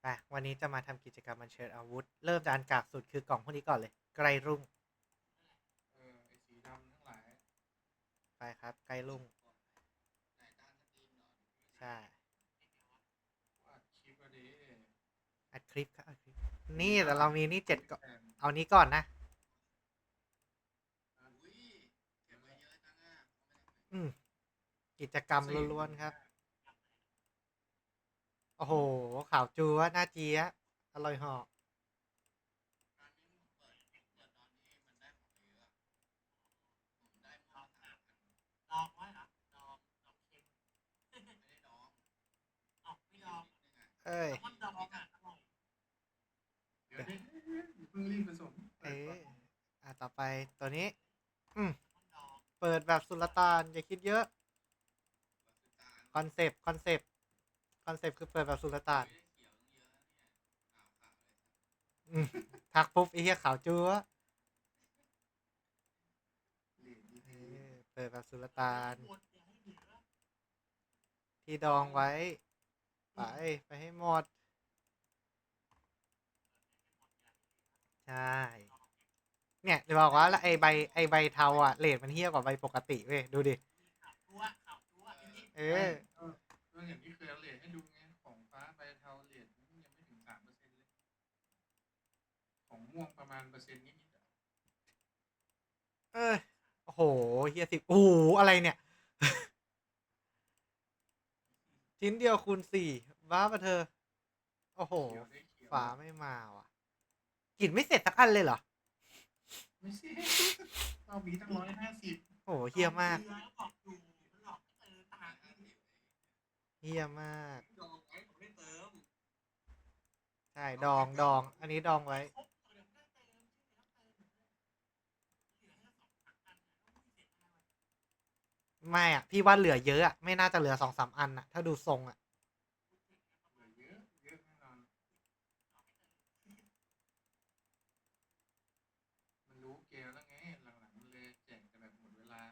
ไปวันนี้จะมาทำกิจกรรมอัญเชิญอาวุธ เริ่มจากอันกากสุดคือกล่องพวกนี้ก่อนเลย ไกลรุ่งเออไอสีดำทั้งหลายไปครับ ไกลรุ่งใช่ว่าคลิปก็ดีอัดคลิปครับอัดคลิปนี่แต่เรามีนี่เจ็ดกล่องแทนเอานี้ก่อนนะอืมกิจกรรมล้วนๆครับ โอ้โหข่าวจูว่าหน้าเจี๊ยะอร่อยเหอกดองไว้เหรอดองดองเค็มไม่ได้ดองออกไม่ดองเอ้ยมันดองอะอร่อยเดี๋ยวดิเพิ่งรีบผสมเอ๊ะอะต่อไปตัวนี้ อืมมันดองเปิดแบบสุลต่านอย่าคิดเยอะ คอนเซปต์คอนเซปต์ คอนเซปต์คือเปิดแบบสุลต่านทักปุ๊บไอ้เหี้ยขาวจัวเหรียญดีเอเปิดแบบสุลต่าน ที่ดองไว้ ไป ไปให้หมด ใช่ เนี่ยจะบอกว่าล้วไอใบไอใบเทาอะเลทมันเฮี้ยกว่าใบปกติเว้ย ดูดิ เอเอออ ก็อย่างที่เคยเอาเหรียญให้ดูไง ของฟ้าใบเทาเหรียญยังไม่ถึงสามเปอร์เซ็นต์เลย ของม่วงประมาณเปอร์เซ็นต์นิดๆอะเออโอ้โหเฮียสิบโอ้โหอะไรเนี่ย ชิ้นเดียวคูณสี่บ้าปะเธอ โอ้โห เขียวได้เขียวฝาไม่มาว่ะกลิ่นไม่เสร็จสักอันเลยเหรอ ไม่ใช่เอาบีตั้งร้อยห้าสิบโอ้โหๆเฮี้ยมากเรือแเฮี้ยมาก ดองไว้ผมไม่เติมใช่ ดองดอง อันนี้ดองไว้ครบเดี๋ยวไม่ได้เติมชื่อไม่ต้องเติมเหลือแค่สองสามอันนะต้องไม่เสร็จอะไรวะไม่อะ พี่ว่าเหลือเยอะอะ ไม่น่าจะเหลือสองสามอันอะ ถ้าดูทรงอะ เหลือเยอะเยอะแน่นอนมันรู้เกมแล้วไงหลังๆมันเลยแจกแต่แบบหมดเวลา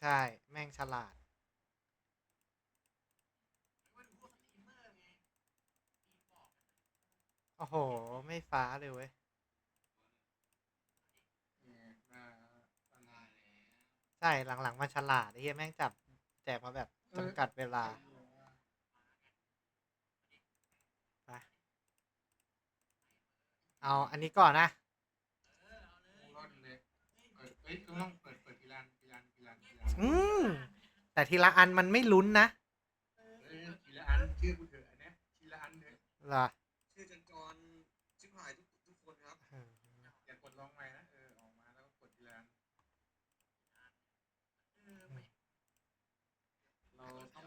ใช่ แม่งฉลาด ไม่ว่าดูพวกสตรีมเมอร์ไงมีบอก โอ้โห ไม่ฟ้าเลยเว้ยเนี่ยมาตอนนั้นใช่ หลังๆมันฉลาดไอ้เหี้ยแม่งจับ แจกมาแบบจำกัดเวลา ไป เอาอันนี้ก่อนนะเออเอาเลยรอดเลยเปิดเอ้ยต้องเปิดเปิดทีละอันทีละอันทีละอันทีละอันอืมแต่ทีละอันมันไม่ลุ้นนะเออเอ้ยทีละอันชื่อกูเถอะอันเนี้ยทีละอันเถอะเหรอ ชื่อจันจรชิบหายทุกทุกคนครับ เออ อย่ากดลองใหม่นะเออออกมาแล้วก็กดทีละอัน เออไม่ เราต้อง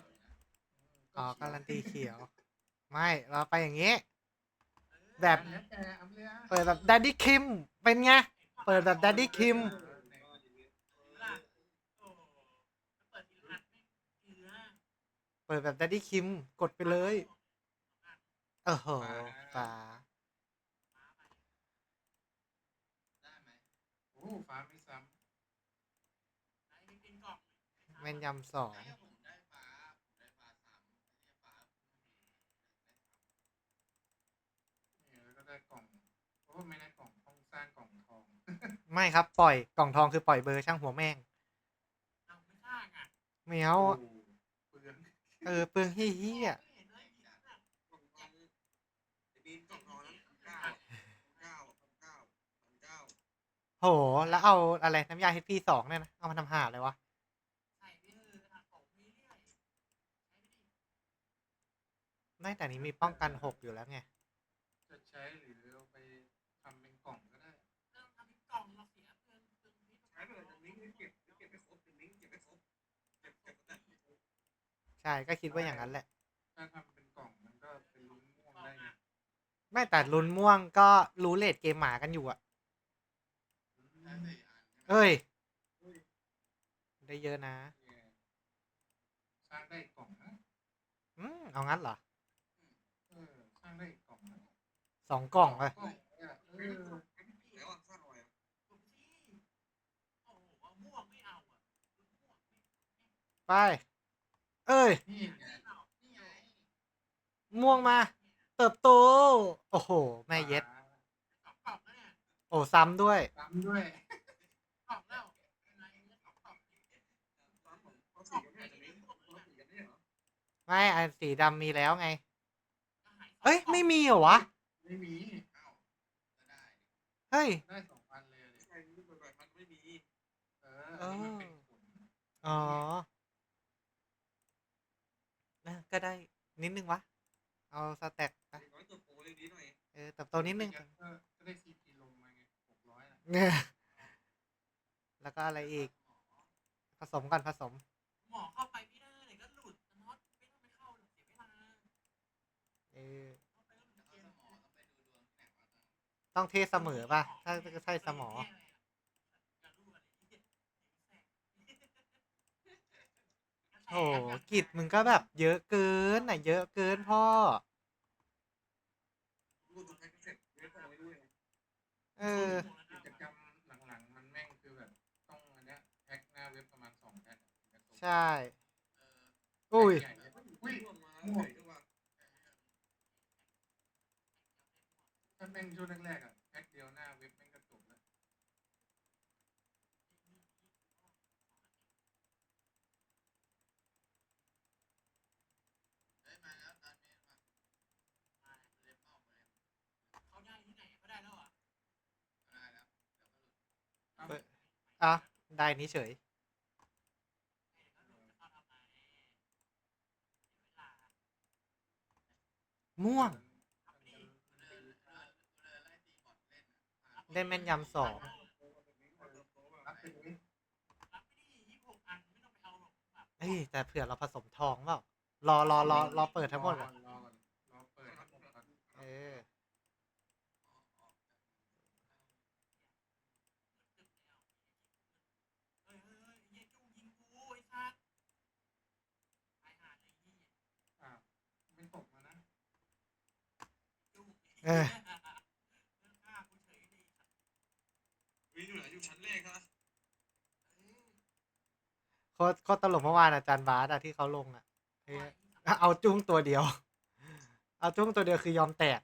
อ๋อการันตีเขียว ไม่เราไปอย่างนี้ แบบแล้วแต่เอาเลยอะเปิดแบบดัดดี้คิมเป็นไง เปิดแบบดัดดี้คิมเออเนี่ยล่ะโอ้เปิดทีละอันไม่เกลือเปิดแบบดัดดี้คิม กดไปเลยเออโหฟ้าโอ้ฟ้าไม่ซ้ไหนมีเป็นกล่องแม่นยำสองำเนี่ยแล้วก็ได้กล่อง โอ้ไม่ได้กล่องต้องสร้างกล่องทองไม่ครับปล่อยกล่องทองคือปล่อยเบอร์ช่างหัวแม่งเอาไม่สร้างอะไม่เอาโอ้เปลืองเออเปลืองเฮี้ยไม่เห็นเลยมีแบบกล่องทองไอ้บีนกล่องทองนั้นเก้าเก้าเก้าเก้าๆโห แล้วเอาอะไรน้ำยา HP สองเนี่ยนะ เอามาทำหาเลยวะ ใส่ไปเออทำของเรื่อยๆใช้ไม่ดีไม่แต่นี้มีป้องกันหกอยู่แล้วไงจะใช้หรือ ใช่ก็คิดว่าอย่างนั้นแหละ ถ้าทำเป็นกล่องมันก็เป็นลุ้นม่วงได้ไงไม่แต่ลุ้นม่วงก็รู้เลทเกมหมากันอยู่อะเอ้ย ได้เยอะนะเนี่ยสร้างได้กล่องนะอืมเอางั้นเหรอเออสร้างได้กล่องนะสองกล่องเลยกล่องเนี่ยเออแล้วอะสร้างอะไรอะผมที่โอ้โหเอาม่วงไม่เอาอะม่วงไม่ไป เอ้ยนี่ไงเอานี่ไงม่วงมา เติบโต โอ้โห แม่เย็ดสองกล่องแล้วเนี่ยโอ้ซ้ำด้วย ซ้ำด้วยกล่องแล้วยังไงเนี่ยสองกล่องฟ้าของเขาสีกันไม่อาจจะไม่เขาสีกันไม่เหรอไม่อันสีดำมีแล้วไงก็หายสงเอ้ยกล่องไม่มีเหรอวะ ไม่มีอ้าวก็ได้เฮ้ย ได้สองพันเลยเลยใช่รูปแบบมันไม่มี เอออันนี้มันเป็นผลอ๋ อเออก็ได้นิดนึงวะ เอาสแต็กไปอย่างน้อยตัวโปรเล็กนี้หน่อยเออเติบโตนิดนึงก็ก็ได้ซีพีลงมาไงหกร้อยอะเนี่ยแล้วก็อะไรอีก ผสมกันผสม หมอเข้าไปไม่ได้เดี๋ยวก็หลุดน็อตไม่ต้องไปเข้าหรอกเสียเวลาเออ เข้าไปแล้วมันเกมต้องเทเสมอป่ะ ถ้าจะใช่สมอ โหกิจมึงก็แบบเยอะเกินอะเยอะเกินพ่อ รูปตัวแพ็กเสร็จเว็บอะไรไม่รู้เลยเออ กิจกรรมหลังๆ มันแม่งคือแบบต้องอันเนี้ยแพ็กหน้าเว็บประมาณสองแพ็คใช่ อุ้ยใหญ่เนี่ยอุ้ยม่วงมาใส่ด้วยว่าถ้าแม่งช่วงแรกๆอะแพ็คเดียวหน้าเว็บแม่งก็จบแล้ว เขาได้ที่ไหนก็ได้แล้วอะอะได้นี้เฉย ม่วง ได้แม่นยำสองรับเป็นนี้รับไม่ได้ยี่สิบหกอันไม่ต้องไปเอาหรอกแบบเอ้ยแต่เผื่อเราผสมทองเปล่า รอรอรอรอเปิดทั้งหมดรก่ออนรอก่อนรอเปิดทั้งหมดก่อนเออเฮ้ยเฮ้ยเฮ้ยเฮียจุ้งยิงกูไอ้สัสตายหาเลยเฮียอ้าวไม่ตกมานะจุ้งเออเรื่องฆ่ากูเฉยเลยสัสวิอยู่ไหนอยู่ชั้นแรกนะเออโคตรโคตรตลกเมื่อวานอาจารย์บาสอะที่เขาลงอะ เฮ้ยเอาจุ้งตัวเดียว เอาจุ้งตัวเดียวคือยอมแตก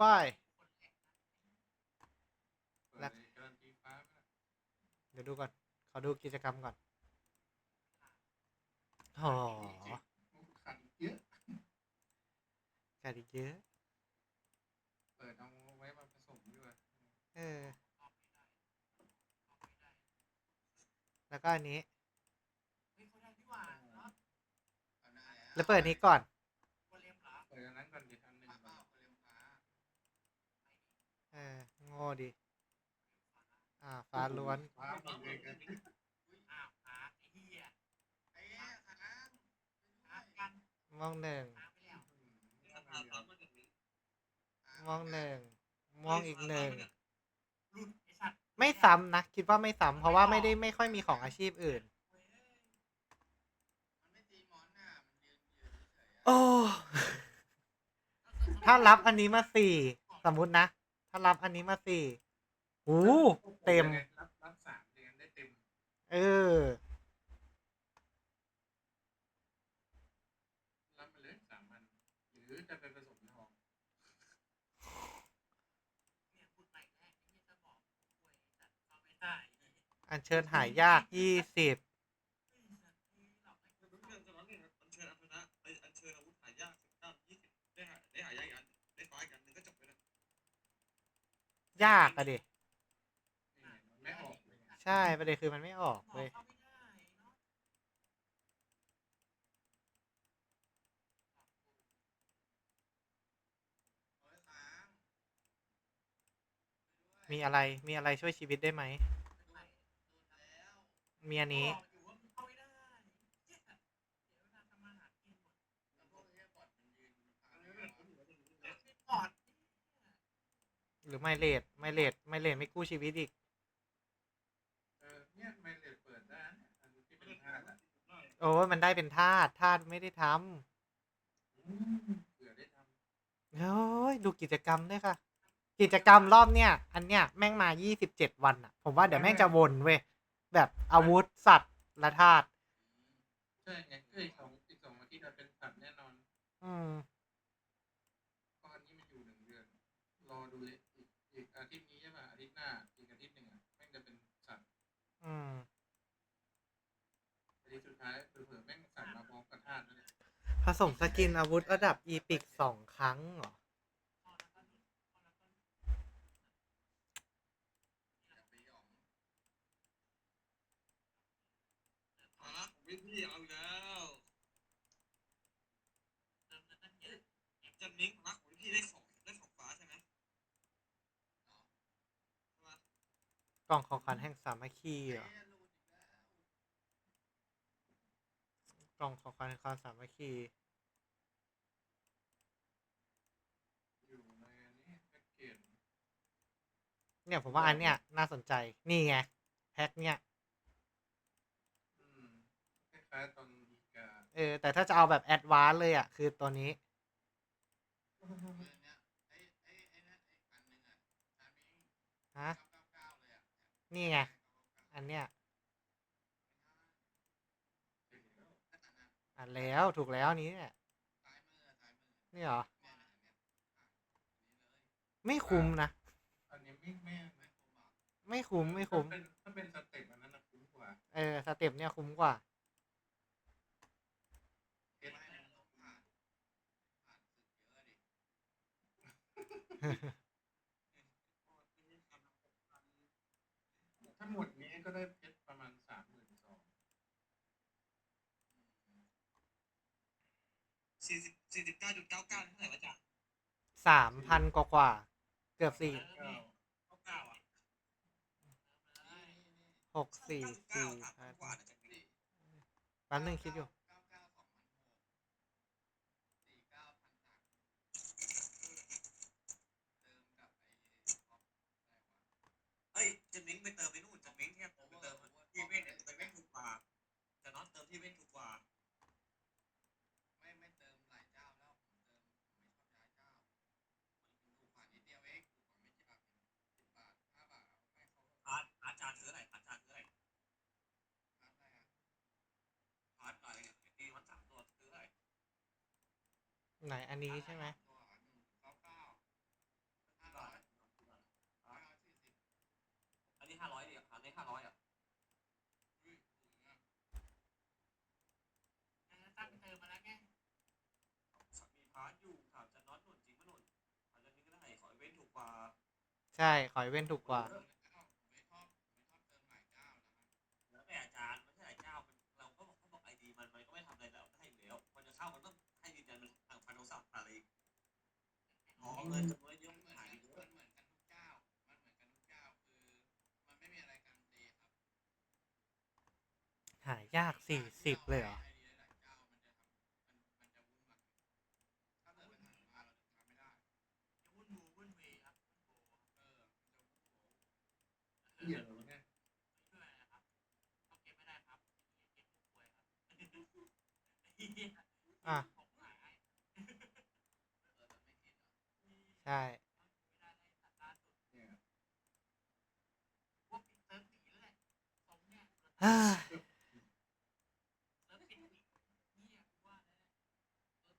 ป้ายเปิดเลยการันตีฟ้าไปแล้วเดี๋ยวดูก่อน ขอดูกิจกรรมก่อนโอ้ขัดอีกเยอะขาดอีกเยอะ เปิดเอาไว้มาผสมด้วย เออ แล้วก็อันนี้เฮ้ยเขาได้พี่หวานเนาะแล้วเปิดอันนี้ก่อนวอลเลมเหรอเปิดอันนั้นก่อนดิอันหนึ่งก่อนเออโง่ดิ อ่าฟ้าล้วน ฟ้าหมดเลยกันอ้าวหาไอ้เฮียไอ้หาหากันม่วงหนึ่งหาไปแล้วพาพามาอย่างนี้ม่วงหนึ่งม่วงอีกหนึ่ง หลุด ไอ้สัตว์ไม่ซ้ำนะคิดว่าไม่ซ้ำเพราะว่าไม่ได้ไม่ค่อยมีของอาชีพอื่นเว้ยโอ้ถ้ารับอันนี้มาสี่สมมุตินะ ถ้ารับอันนี้มาสี่โอ้เต็มรับรับสามเดือนได้เต็มเอ อันหนึ่งก็จบไปแล้วยากอะดินี่มันไม่ออกเลยใช่ประเด็นคือมันไม่ออกหมอเว้ยเข้าไม่ได้เนาะมีอะไร มีอะไรช่วยชีวิตได้ไหมไม่มีอันนี้บอกอยู่ว่ามึงเข้าไม่ได้เหี้ยเดี๋ยวเวลาทำมาหากินหมดไม่ปลอดหรือไม่เลดไม่เลดไม่เลดไม่กู้ชีวิตอีก เออเนี่ยไม่เลยเปิดได้นะอันที่เป็นธาตุอะโอ้ยมันได้เป็นทาสทาสไม่ได้ทอืมเผื่อได้ทำโอ้ยดูกิจกรรมด้วยค่ะ กิจกรรมรอบเนี้ยอันเนี้ยแม่งมายี่สิบเจ็ดวันอะ ผมว่าเดี๋ยวแม่งจะวนเว้ย แบบอาวุธสัตว์ละธาตุใช่ไงเอ้ยสองอีกสองอาทิตย์เราเป็นสัตว์แน่นอนอืมเพราะอันนี้มันอยู่หนึ่งเดือน รอดูเลยอีกอีกอาทิตย์นี้ใช่ป่ะอาทิตย์หน้าอีกอาทิตย์หนึ่งอะแม่งจะเป็นสัตว์อืม อาทิตย์สุดท้ายเผื่อๆแม่งสัตว์มาพร้อมกับธาตุนั่นแหละผสมสกินอาวุธระดับอีพิกสองครั้งเหรอ อย่าไปยอม เอาละผมพี่พี่เอาอีกแล้วเติมเงินตั้งเยอะจันนิ้งรักของพี่ได้สองได้สองฟ้าใช่ไหมใช่ไหมกล่องของขวัญแห่งสามัคคีเหรอกล่องของขวัญแห่งความสามัคคีอยู่ในอันนี้แพ็กเกจเนี่ยผมว่าอันเนี้ยน่าสนใจนี่ไงแพ็คเนี่ย คล้ายๆตอนอีกาเออ แต่ถ้าจะเอาแบบแอดวานซ์เลยอะ คือตัวนี้ ฮะ นี่ไง อันเนี้ยอ่านแล้วถูกแล้วนี้เนี่ยนี่เหรอ ไม่คุ้มนะ อันนี้ไม่ไม่ไม่ไม่คุ้มไม่คุ้มถ้าเป็นถ้าเป็นสเต็ปอันนั้นนะคุ้มกว่า เออ สเต็ปเนี่ยคุ้มกว่า เอ็ด ถ้าหมดนี้ก็ได้เพชรประมาณสามหมื่นสองสี่สิบสี่สิบเก้าจุดเก้าเก้าเท่าไหร่วะจ๊ะสามพันกว่ากว่า เกือบสี่เก้าเก้าเก้าอะหกสี่เก้าสี่เก้าสามพันกว่านะจ๊ะพี่แป๊บนึงคิดอยู่ เอ้ยจันนิ้งไปเติมไปนู่นจันนิ้งเนี่ยไปเติมที่เว้นเนี่ยไปเว้นถูกกว่าแต่น็อตเติมที่เว้นถูกกว่า ไม่ไม่เติมหลายเจ้าแล้วผมเติมผมไม่ชอบย้ายเจ้า มันถูกกว่านิดเดียวเองถูกกว่าไม่กี่บาทเองสิบบาทห้าบาทเอาให้เขา พาร์ทพาร์ทจานซื้ออะไรพาร์ทจานซื้ออะไร ร้านอะไรอะ พาร์ทอะไรเนี่ยตีมันสามตัวซื้ออะไร ไหนอันนี้ใช่ไหมตัวหนึ่งเก้าเก้าห้าร้ร้ออยยเก้าสี่สิบอันนี้ห้าร้อยเดียวอันนี้ห้าร้อยอะอุ้ยถูกอะตั้งเติมมาแล้วไงมีพาร์ทอยู่ถามจันน็อตหนุนจริงปะหนุนอันนี้ก็ได้ขอเว้นถูกกว่า ใช่ ขอยเว้นถูกกว่า คือมันไม่มีอะไรการันตีครับหายากสี่สิบเลยเหรอ ไอเดียหลายเจ้ามันจะทำมันมันจะวุ่นวายถ้าเกิดมันหามาเราจะทำไม่ได้ จะวุ่นวูวุ่นเวครับวุ่นโว เออมันจะวุ่นวาย เดี๋ยวเนี่ย ช่วยนะครับเขาเก็บไม่ได้ครับเก็บผู้ป่วยครับ อะ ผมหาย เออแต่ไม่คิดเหรอ ใช่ ไม่ได้เลยสัตว์ล่าสุด เนี่ย พวกปิดเซิร์ฟหนีแล้วแหละสมเนี่ย เฮ้ย เซิร์ฟปิดหนีเนี่ยกูว่าแล้วเออ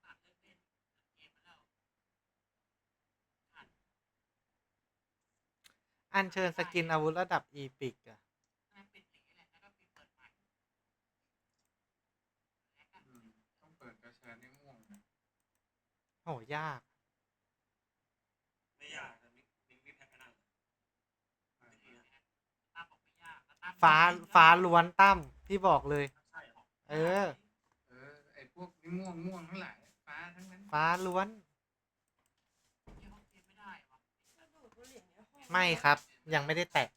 ตัดเลิกเล่นเกมมาแล้วอันเชิญสกินอาวุธระดับ อีพิกอะนั่นปิดห ฟ้าฟ้าล้วนตั้มพี่บอกเลย ใช่หรอเออ เออไอพวกนี่ม่วงม่วงทั้งหลายฟ้าทั้งนั้นฟ้าล้วนที่ห้องเกมไม่ได้วะไม่ครับ ยังไม่ได้แตะ